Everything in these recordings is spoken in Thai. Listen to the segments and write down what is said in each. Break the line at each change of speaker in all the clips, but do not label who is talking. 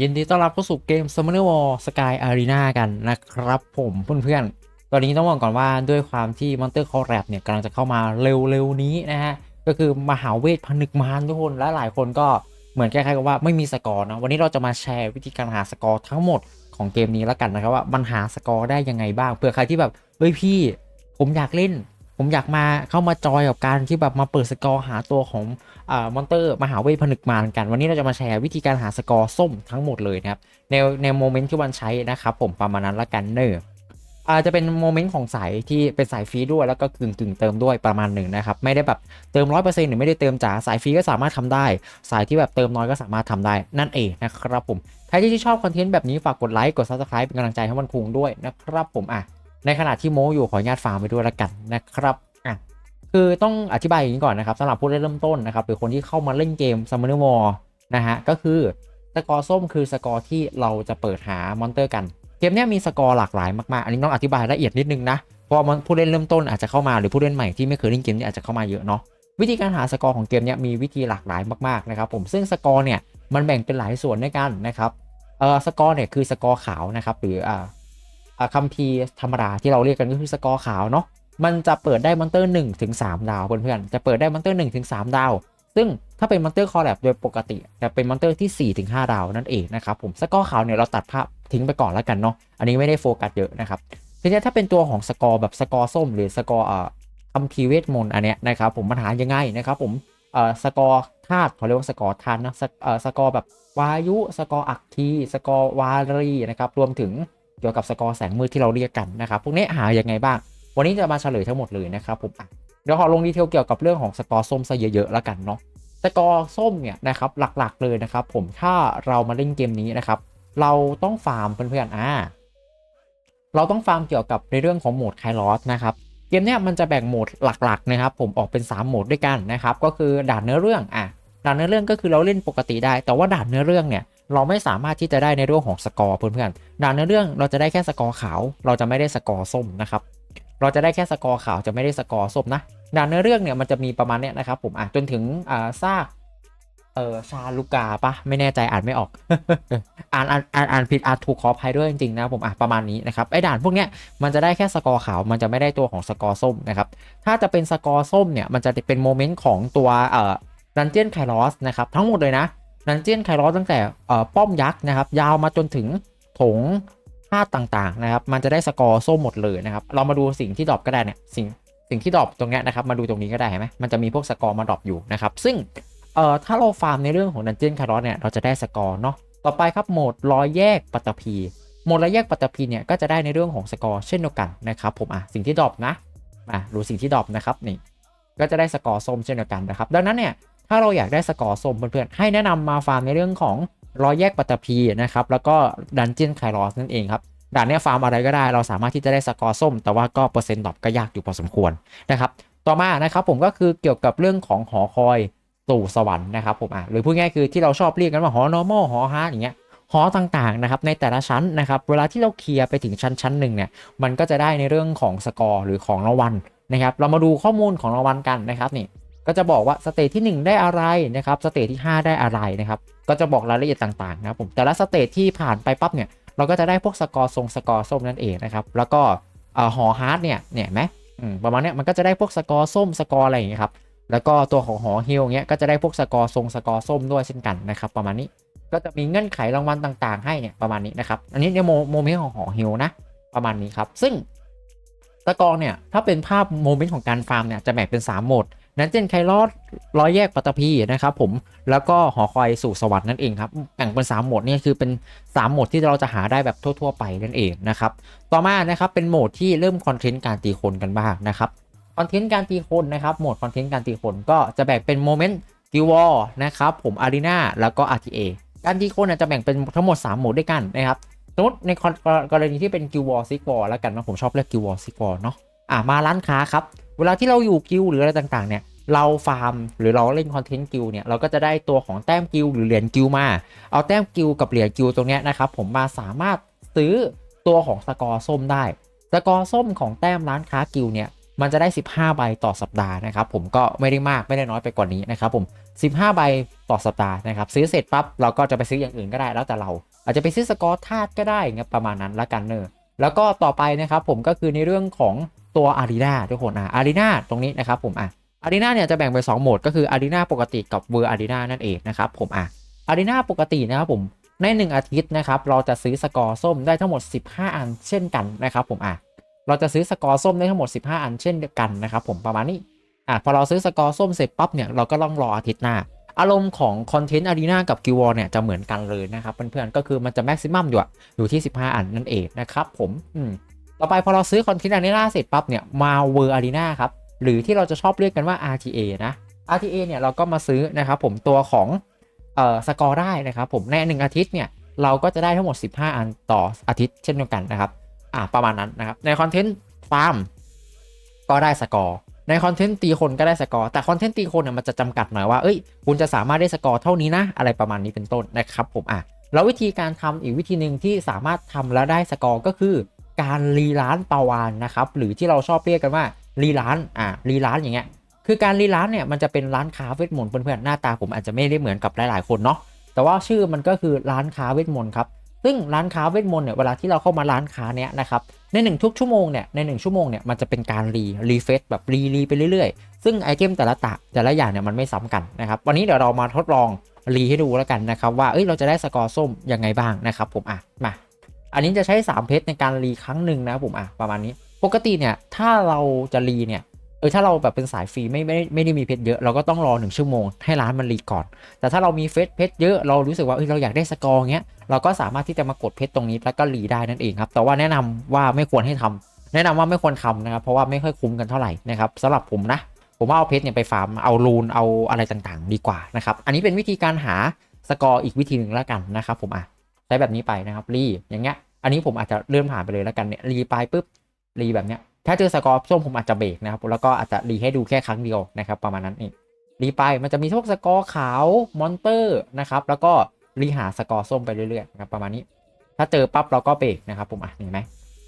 ยินดีต้อนรับเข้าสู่เกม Summoner War Sky Arena กันนะครับผมเพื่อนๆ ตอนนี้ต้องบอกก่อนว่าด้วยความที่ Monster Collab เนี่ยกำลังจะเข้ามาเร็วๆนี้นะฮะ ก็คือมหาเวทผนึกมารทุกคนและหลายคนก็เหมือนคล้ายๆกับว่าไม่มีสกอร์นะวันนี้เราจะมาแชร์วิธีการหาสกอร์ทั้งหมดของเกมนี้แล้วกันนะครับว่ามันหาสกอร์ได้ยังไงบ้างเผื่อใครที่แบบเฮ้ยพี่ ผมอยากเล่น ผมอยากมาเข้ามาจอยกับการที่แบบมาเปิดสกอร์หาตัวของอ่ามอนเตอร์มหาเวทผนึกมารกัน วันนี้เราจะมาแชร์วิธีการหาสกอร์ส้มทั้งหมดเลยนะครับในในโมเมนต์ที่วันใช้นะครับผมประมาณนั้นละกันเนออาจจะเป็นโมเมนต์ของสายที่เป็นสายฟรีด้วยแล้วก็กึ่งกึ่งเติมด้วยประมาณหนึ่งนะครับ ไม่ได้แบบเติมร้อยเปอร์เซ็นต์หรือไม่ได้เติมจ๋าสายฟรีก็สามารถทำได้ สายที่แบบเติมน้อยก็สามารถทำได้นั่นเองนะครับผมใครที่ชอบคอนเทนต์แบบนี้ฝากกดไลค์กด subscribe เป็นกำลังใจให้มันคุงด้วยนะครับผมอะ ในขณะที่โมอยู่ขออนุญาตฝากไปด้วยละกันนะครับอะคือต้องอธิบายอย่างนี้ก่อนนะครับสำหรับผู้เล่นเริ่มต้นนะครับหรือคนที่เข้ามาเล่นเกม Summoner War นะฮะก็คือสกอร์ส้มคือสกอร์ที่เราจะเปิดหามอนเตอร์กันเกมนี้มีสกอร์หลากหลายมากๆ อันนี้ต้องอธิบายละเอียดนิดนึงนะเพราะผู้เล่นเริ่มต้นอาจจะเข้ามาหรือผู้เล่นใหม่ที่ไม่เคยเล่นเกมนี้อาจจะเข้ามาเยอะเนาะวิธีการหาสกอร์ของเกมนี้มีวิธีหลากหลายมากๆนะครับผมซึ่งสกอร์เนี่ยมันแบ่งเป็นหลายส่วนด้วยกันนะครับเออสกอร์เนี่ยคือสกอร์ขาวนะครับหรืออ่า คัมภีร์ธรรมดาที่เราเรียกกันก็คือสกอร์ขาวเนาะมันจะเปิดได้มอนเตอร์1ถึง3ดาวเพื่อนๆจะเปิดได้มอนเตอร์1ถึง3ดาว ซึ่งถ้าเป็นมอนเตอร์คอร์แลบโดยปกติจะเป็นมอนเตอร์ที่4ถึง5ดาวนั่นเองนะครับผมสกอร์ขาวเนี่ยเราตัดภาพทิ้งไปก่อนแล้วกันเนาะอันนี้ไม่ได้โฟกัสเยอะนะครับทีนี้ถ้าเป็นตัวของสกอร์แบบสกอร์ส้ม หรือสกอร์เอ่อคัมภีร์เวทมนต์อันเนี้ยนะครับผมมันหายังไงนะครับผมเอ่อสกอร์ธาตุเขาเรียกว่าสกอร์ธาตุนะสกเอ่อสกอร์แบบวายุ สกอร์อัคคีสกอร์วารีนะครับรวมถึง กี่ยวกับสกอร์แสงมืดที่เราเรียกกันนะครับ พวกนี้หายังไงบ้าง วันนี้จะมาเฉลยทั้งหมดเลยนะครับผมเดี๋ยวขอลงดีเทลเกี่ยวกับเรื่องของสกอร์ส้มซะเยอะๆแล้วกันเนาะ สกอร์ส้มเนี่ยนะครับหลักๆเลยนะครับผมถ้าเรามาเล่นเกมนี้นะครับ เราต้องฟาร์มเพื่อนๆอ่า เราต้องฟาร์มเกี่ยวกับในเรื่องของโหมดไคลอสนะครับเกมเนี้ยมันจะแบ่งโหมดหลักๆนะครับ ผมออกเป็น 3 โหมดด้วยกันนะครับ ก็คือด่านเนื้อเรื่องอะด่านเนื้อเรื่องก็คือเราเล่นปกติได้ แต่ว่าด่านเนื้อเรื่องเนี่ย เราไม่สามารถที่จะได้ในเรื่องของสกอร์เพื่อนๆด่านเนื้อเรื่องเราจะได้แค่สกอร์ขาว เราจะไม่ได้สกอร์ส้มนะครับ เราจะได้แค่สกอร์ขาวจะไม่ได้สกอร์ส้มนะด่านเนื้อเรื่องเนี่ยมันจะมีประมาณเนี้ยนะครับผมอะจนถึงอ่าซากเออชาลูกาปะไม่แน่ใจอ่านไม่ออก อ่านอ่านอ่านอ่านผิดอ่านถูกขออภัยด้วยจริงๆนะผมอะประมาณนี้นะครับไอ้ด่านพวกเนี้ยมันจะได้แค่สกอร์ขาว มันจะไม่ได้ตัวของสกอร์ส้มนะครับถ้าจะเป็นสกอร์ส้มเนี่ยมันจะเป็นโมเมนต์ของตัวเอ่อดันเจียนไคลอสนะครับทั้งหมดเลยนะ ดันเจียนไคลอสตั้งแต่ป้อมยักษ์นะครับ ยาวมาจนถึงถงธาตุต่างๆนะครับ มันจะได้สกอร์ส้มหมดเลยนะครับ เรามาดูสิ่งที่ดรอปก็ได้เนี่ยสิ่งสิ่งที่ดรอปตรงนี้นะครับ มาดูตรงนี้ก็ได้เห็นไหมมันจะมีพวกสกอร์มาดรอปอยู่นะครับ ซึ่งเอ่อถ้าเราฟาร์มในเรื่องของดันเจียนคาร์ลเนี่ยเราจะได้สกอร์เนาะต่อไปครับโหมดรอยแยกปัตตภีโหมดรอยแยกปัตตภีเนี่ยก็จะได้ในเรื่องของสกอร์เช่นเดียวกันนะครับผมอะสิ่งที่ดรอปนะอะดูสิ่งที่ดรอปนะครับนี่ก็จะได้สกอร์ส้มเช่นเดียวกันนะครับ ดังนั้นเนี่ย ถ้าเราอยากได้สกอร์ส้มเพื่อนๆให้แนะนำมาฟาร์มในเรื่องของรอยแยกปัตตภีนะครับแล้วก็ดันเจียนไคลอสนั่นเองครับด่านนี้ฟาร์มอะไรก็ได้เราสามารถที่จะได้สกอร์ส้ม แต่ว่าก็เปอร์เซ็นต์ดรอปก็ยากอยู่พอสมควรนะครับต่อมานะครับผมก็คือเกี่ยวกับเรื่องของหอคอยสู่สวรรค์นะครับผมอะหรือพูดง่ายคือที่เราชอบเรียกกันว่าหอ normal หอ hard อย่างเงี้ยหอต่างๆนะครับในแต่ละชั้นนะครับเวลาที่เราเคลียร์ไปถึงชั้นชั้นหนึ่งเนี่ยมันก็จะได้ในเรื่องของสกอร์หรือของรางวัลนะครับเรามาดูข้อมูลของรางวัลกันนะครับนี่ ก็จะบอกว่าสเตจที่ 1 ได้อะไรนะครับสเตจที่ 5 ได้อะไรนะครับก็จะบอกรายละเอียดต่างๆนะครับผมแต่ละสเตจที่ผ่านไปปั๊บเนี่ยเราก็จะได้พวกสกอร์ทรงสกอร์ส้มนั่นเองนะครับแล้วก็หอฮาร์ดเนี่ยเนี่ยไหมประมาณเนี้ยมันก็จะได้พวกสกอร์ส้มสกอร์อะไรอย่างเงี้ยครับแล้วก็ตัวของหอฮิลเงี้ยก็จะได้พวกสกอร์ทรงสกอร์ส้มด้วยเช่นกันนะครับประมาณนี้ก็จะมีเงื่อนไขรางวัลต่างๆ ให้เนี่ยประมาณนี้นะครับอันนี้เนี่ยโมโมเมนต์ของหอฮิลนะประมาณนี้ครับซึ่งสกอร์เนี่ยถ้าเป็นภาพโมเมนต์ของการฟาร์มเนี่ยจะแบ่งเป็น 3 โหมด นั้นเจนไคลอดร้อยแยกปัตตภีนะครับผมแล้วก็หอคอยสู่สวรรค์นั่นเองครับแบ่งเป็น3โหมดนี่คือเป็น 3โหมดที่เราจะหาได้แบบทั่ว ๆ ไปนั่นเองนะครับต่อมานะครับเป็นโหมดที่เริ่มคอนเทนต์การตีคนกันบ้างนะครับคอนเทนต์การตีคนนะครับโหมดคอนเทนต์การตีคนก็จะแบ่งเป็นโมเมนต์กิวอลนะครับผมอารีนาแล้วก็ RTA การตีคนจะแบ่งเป็นทั้งหมด 3โหมดด้วยกันนะครับสมมติในกรณีที่เป็นกิวอลซิกวอลแล้วกันนะผมชอบเรียกกิวอลซิกวอลเนาะอะมาร้านค้าครับเวลาที่เราอยู่กิลหรืออะไรต่างๆเนี่ย เราฟาร์มหรือเราเล่นคอนเทนต์กิลเนี่ยเราก็จะได้ตัวของแต้มกิลหรือเหรียญกิลมา เอาแต้มกิลกับเหรียญกิลตรงนี้นะครับผมมาสามารถซื้อตัวของสกอร์ส้มได้ สกอร์ส้มของแต้มร้านค้ากิลเนี่ยมันจะได้ 15 ใบต่อสัปดาห์นะครับผมก็ไม่ได้มากไม่ได้น้อยไปกว่านี้นะครับผม 15 ใบต่อสัปดาห์นะครับซื้อเสร็จปั๊บเราก็จะไปซื้ออย่างอื่นก็ได้แล้วแต่เรา อาจจะไปซื้อสกอร์ธาตุก็ได้เงี้ยประมาณนั้นละกันเนอะแล้วก็ต่อไปนะครับผมก็คือในเรื่องของตัวอารีนาทุกคนอะอารีนาตรงนี้นะครับผมอะ อารีนาเนี่ยจะแบ่งเป็น2โหมดก็คืออารีนาปกติกับเวอร์อารีนานั่นเองนะครับผมอะอารีนาปกตินะครับผมใน 1 อาทิตย์นะครับเราจะซื้อสกอร์ส้มได้ทั้งหมด 15 อันเช่นกันนะครับผมอะเราจะซื้อสกอร์ส้มได้ทั้งหมด 15 อันเช่นกันนะครับผมประมาณนี้อะพอเราซื้อสกอร์ส้มเสร็จปั๊บเนี่ยเราก็ต้องรออาทิตย์หน้า อารมณ์ของคอนเทนต์อารีนากับกิวอร์เนี่ยจะเหมือนกันเลยนะครับเพื่อนๆก็คือมันจะแม็กซิมัมอยู่อะอยู่ที่ 15 อันนั่นเองนะครับผมอืมต่อไปพอเราซื้อคอนเทนต์อารีนาเสร็จปั๊บเนี่ยมาเวอร์อารีนาครับ หรือที่เราจะชอบเรียกกันว่า RTA นะ RTA เนี่ยเราก็มาซื้อนะครับผมตัวของเอ่อสกอร์ได้นะครับผมในหนึ่งอาทิตย์เนี่ยเราก็จะได้ทั้งหมด 15 อันต่ออาทิตย์เช่นเดียวกันนะครับอ่าประมาณนั้นนะครับในคอนเทนต์ฟาร์มก็ได้สกอร์ในคอนเทนต์ตีคนก็ได้สกอร์แต่คอนเทนต์ตีคนเนี่ยมันจะจำกัดหน่อยว่าเอ้ยคุณจะสามารถได้สกอร์เท่านี้นะอะไรประมาณนี้เป็นต้นนะครับผมอะแล้ววิธีการทำอีกวิธีหนึ่งที่สามารถทำแล้วได้สกอร์ก็คือ การรีร้านปาวานนะครับหรือที่เราชอบเรียกกันว่า รีร้านอะรีร้านอย่างเงี้ยคือการรีร้านเนี่ยมันจะเป็นร้านค้าเวทมนต์เพื่อนๆหน้าตาผมอาจจะไม่ได้เหมือนกับหลายๆคนเนาะแต่ว่าชื่อมันก็คือร้านค้าเวทมนต์ครับซึ่งร้านค้าเวทมนต์เนี่ยเวลาที่เราเข้ามาร้านค้าเนี้ยนะครับในหนึ่งทุกชั่วโมงเนี่ยในหนึ่งชั่วโมงเนี่ยมันจะเป็นการรีรีเฟซแบบรีรีไปเรื่อยๆ ซึ่งไอเทมแต่ละตะแต่ละอย่างเนี่ยมันไม่ซ้ำกันนะครับวันนี้เดี๋ยวเรามาทดลองรีให้ดูแล้วกันนะครับว่าเอ้ยเราจะได้สกอร์ส้มยังไงบ้างนะครับผมอะมาอันนี้จะใช้ 3 เพชรในการรีครั้งหนึ่งนะผมอะประมาณนี้ ปกติเนี่ยถ้าเราจะรีเนี่ยเออถ้าเราแบบเป็นสายฟรีไม่ไม่ไม่ได้มีเพชรเยอะเราก็ต้องรอ 1 ชั่วโมงให้ร้านมันรีก่อน แต่ถ้าเรามีเฟสเพชรเยอะเรารู้สึกว่าเออเราอยากได้สกอร์เงี้ยเราก็สามารถที่จะมากดเพชรตรงนี้แล้วก็รีได้นั่นเองครับแต่ว่าแนะนำว่าไม่ควรให้ทำแนะนำว่าไม่ควรทำนะครับเพราะว่าไม่ค่อยคุ้มกันเท่าไหร่นะครับสำหรับผมนะผมว่าเอาเพชรเนี่ยไปฟาร์มเอารูนเอาอะไรต่างๆ ดีกว่านะครับอันนี้เป็นวิธีการหาสกอร์อีกวิธีหนึ่งแล้วกันนะครับผมอะใช้แบบนี้ไปนะครับรีอย่างเงี้ยอันนี้ผมอาจจะเลื่อนผ่านไปเลยแล้วกันเนี่ยรีไปปุ๊บ รีแบบเนี้ยถ้าเจอสกอร์ส้มผมอาจจะเบรกนะครับ แล้วก็อาจจะรีให้ดูแค่ครั้งเดียวนะครับ ประมาณนั้นเองรีไปมันจะมีพวกสกอร์ขาวมอนเตอร์นะครับ แล้วก็รีหาสกอร์ส้มไปเรื่อยๆนะครับประมาณนี้ ถ้าเจอปั๊บเราก็เบรกนะครับผมอะเห็นไหม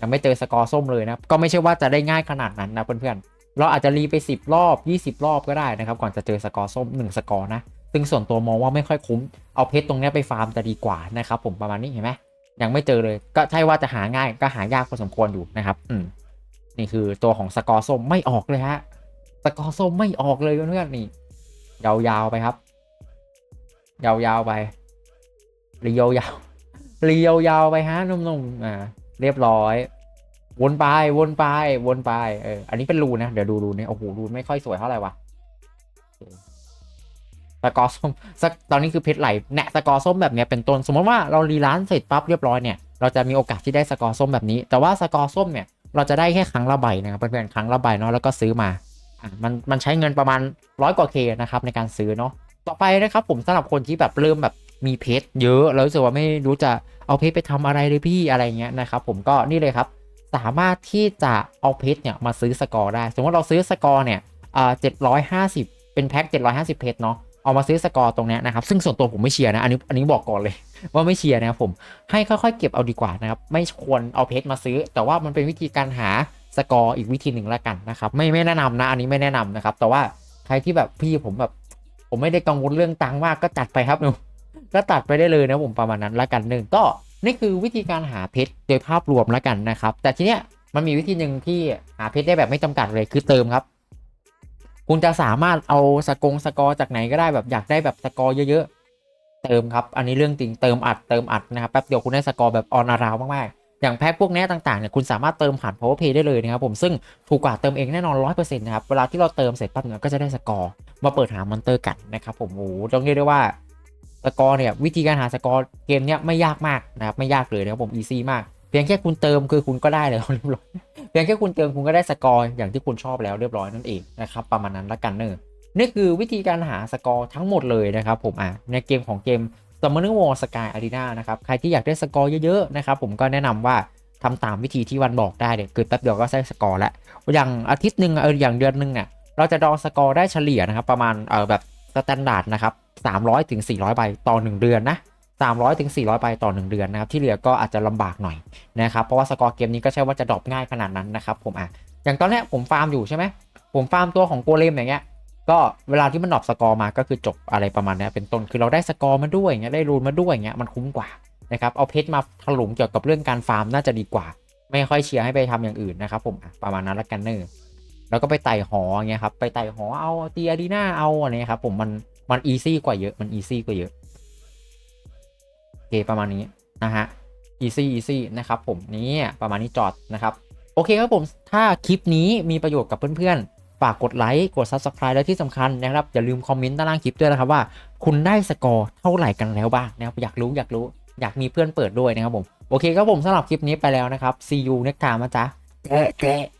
ยังไม่เจอสกอร์ส้มเลยนะก็ไม่ใช่ว่าจะได้ง่ายขนาดนั้นนะเพื่อนๆเราอาจจะรีไป 10 รอบ 20 รอบก็ได้นะครับ ก่อนจะเจอสกอร์ส้ม 1 สกอร์นะซึ่งส่วนตัวมองว่าไม่ค่อยคุ้มเอาเพชรตรงนี้ไปฟาร์มจะดีกว่านะครับผมประมาณนี้เห็นไหม ยังไม่เจอเลย ก็ใช่ว่าจะหาง่ายก็หายากพอสมควรอยู่นะครับ อืมนี่คือตัวของสกอร์ส้มไม่ออกเลยฮะสกอร์ส้มไม่ออกเลยเพื่อนๆนี่ยาวๆไปครับ ยาวๆไปรียาวๆรียาวๆไปฮะนุ่มๆอ่าเรียบร้อย วนไปวนไปวนไปเอออันนี้เป็นรูนะ เดี๋ยวดูรูเนี่ยโอ้โหรูไม่ค่อยสวยเท่าไหร่วะ สกอร์ส้มสักตอนนี้คือเพชรไหลแนะสกอร์ส้มแบบนี้เป็นต้นสมมติว่าเรารีร้านเสร็จปั๊บเรียบร้อยเนี่ยเราจะมีโอกาสที่ได้สกอร์ส้มแบบนี้ แต่ว่าสกอร์ส้มเนี่ยเราจะได้แค่ครั้งละใบนะครับเพื่อนๆครั้งละใบเนาะแล้วก็ซื้อมาอะมันมันใช้เงินประมาณร้อยกว่าเคนะครับในการซื้อเนาะต่อไปนะครับผมสำหรับคนที่แบบเริ่มแบบมีเพชรเยอะแล้วรู้สึกว่าไม่รู้จะเอาเพชรไปทำอะไรเลยพี่อะไรเงี้ยนะครับผมก็นี่เลยครับ สามารถที่จะเอาเพชรเนี่ยมาซื้อสกอร์ได้ สมมติเราซื้อสกอร์เนี่ยอ่าเจ็ดร้อยห้าสิบเป็นแพ็คเจ็ดร้อยห้าสิบเพชรเนาะ เอามาซื้อสกอร์ตรงนี้นะครับซึ่งส่วนตัวผมไม่เชียร์นะอันนี้อันนี้บอกก่อนเลยว่าไม่เชียร์นะครับผมให้ค่อยๆ เก็บเอาดีกว่านะครับไม่ควรเอาเพชรมาซื้อ แต่ว่ามันเป็นวิธีการหาสกอร์อีกวิธีหนึ่งแล้วกันนะครับไม่ไม่แนะนำนะอันนี้ไม่แนะนำนะครับแต่ว่าใครที่แบบพี่ผมแบบผมไม่ได้กังวลเรื่องตังค์มากก็จัดไปครับหนูก็ตัดไปได้เลยนะผมประมาณนั้นละกันหนึ่งก็นี่คือวิธีการหาเพชรโดยภาพรวมแล้วกันนะครับแต่ทีเนี้ยมันมีวิธีหนึ่งที่หาเพชรได้แบบไม่จำกัดเลยคือเติมครับ คุณจะสามารถเอาสกงสกอร์จากไหนก็ได้แบบอยากได้แบบสกอร์เยอะๆ เติมครับ อันนี้เรื่องจริงเติมอัดเติมอัดนะครับแป๊บเดียวคุณได้สกอร์แบบออนอาราวมากๆ อย่างแพ็คพวกนี้ต่างๆเนี่ยคุณสามารถเติมผ่าน power pay ได้เลยนะครับผมซึ่งถูกกว่าเติมเองแน่นอน100%นะครับเวลาที่เราเติมเสร็จปั๊บเนี่ยก็จะได้สกอร์มาเปิดหามอนเตอร์กันนะครับผมโอ้โหต้องเรียกได้ว่าสกอร์เนี่ยวิธีการหาสกอร์เกมเนี้ยไม่ยากมากนะครับไม่ยากเลยนะครับผมอีซี่มาก เพียงแค่คุณเติมคือคุณก็ได้เลยเรียบร้อย พียงแค่คุณเติมคุณก็ได้สกอร์อย่างที่คุณชอบแล้วเรียบร้อยนั่นเองนะครับประมาณนั้นละกันเนอะนี่คือวิธีการหาสกอร์ทั้งหมดเลยนะครับผมอะในเกมของเกม Summoner War Sky Arena นะครับใครที่อยากได้สกอร์เยอะๆนะครับผมก็แนะนำว่าทำตามวิธีที่วันบอกได้เดี๋ยวเกิดแป๊บเดียวก็ได้สกอร์แล้วอย่างอาทิตย์หนึ่งเอออย่างเดือนหนึ่งเนี่ยเราจะดองสกอร์ได้เฉลี่ยนะครับประมาณเออแบบสแตนดาร์ดนะครับ300ถึง400 ใบต่อ 1 เดือนนะ 300ถึง400ใบต่อ 1 เดือนนะครับที่เหลือก็อาจจะลำบากหน่อยนะครับเพราะว่าสกอร์เกมนี้ก็ใช่ว่าจะดรอปง่ายขนาดนั้นนะครับผมอะอย่างตอนนี้ผมฟาร์มอยู่ใช่ไหมผมฟาร์มตัวของโกเลมอย่างเงี้ยก็เวลาที่มันดรอปสกอร์มาก็คือจบอะไรประมาณนี้เป็นต้นคือเราได้สกอร์มาด้วยอย่างเงี้ยได้รูนมาด้วยอย่างเงี้ยมันคุ้มกว่านะครับเอาเพชรมาถลุงเกี่ยวกับเรื่องการฟาร์มน่าจะดีกว่า ไม่ค่อยเชียร์ให้ไปทำอย่างอื่นนะครับผมประมาณนั้นละกันเนอแล้วก็ไปไต่หอเงี้ยครับไปไต่หอเอาตีอารีนาเอาอะไรเงี้ยครับผมมันมันอีซี่กว่าเยอะมันอีซี่กว่าเยอะ เคประมาณนี้นะฮะอีซี่อีซี่นะครับผมนี่ประมาณนี้จอดนะครับ โอเคครับผมถ้าคลิปนี้มีประโยชน์กับเพื่อนๆ ฝากกดไลค์กด Subscribe และที่สำคัญนะครับ อย่าลืมคอมเมนต์ด้านล่างคลิปด้วยนะครับว่า คุณได้สกอร์เท่าไหร่กันแล้วบ้างนะครับอยากรู้อยากรู้อยากมีเพื่อนเปิดด้วยนะครับผม โอเคครับผมสำหรับคลิปนี้ไปแล้วนะครับ see you next time นะจ๊ะแจ๊ะแจ๊ะ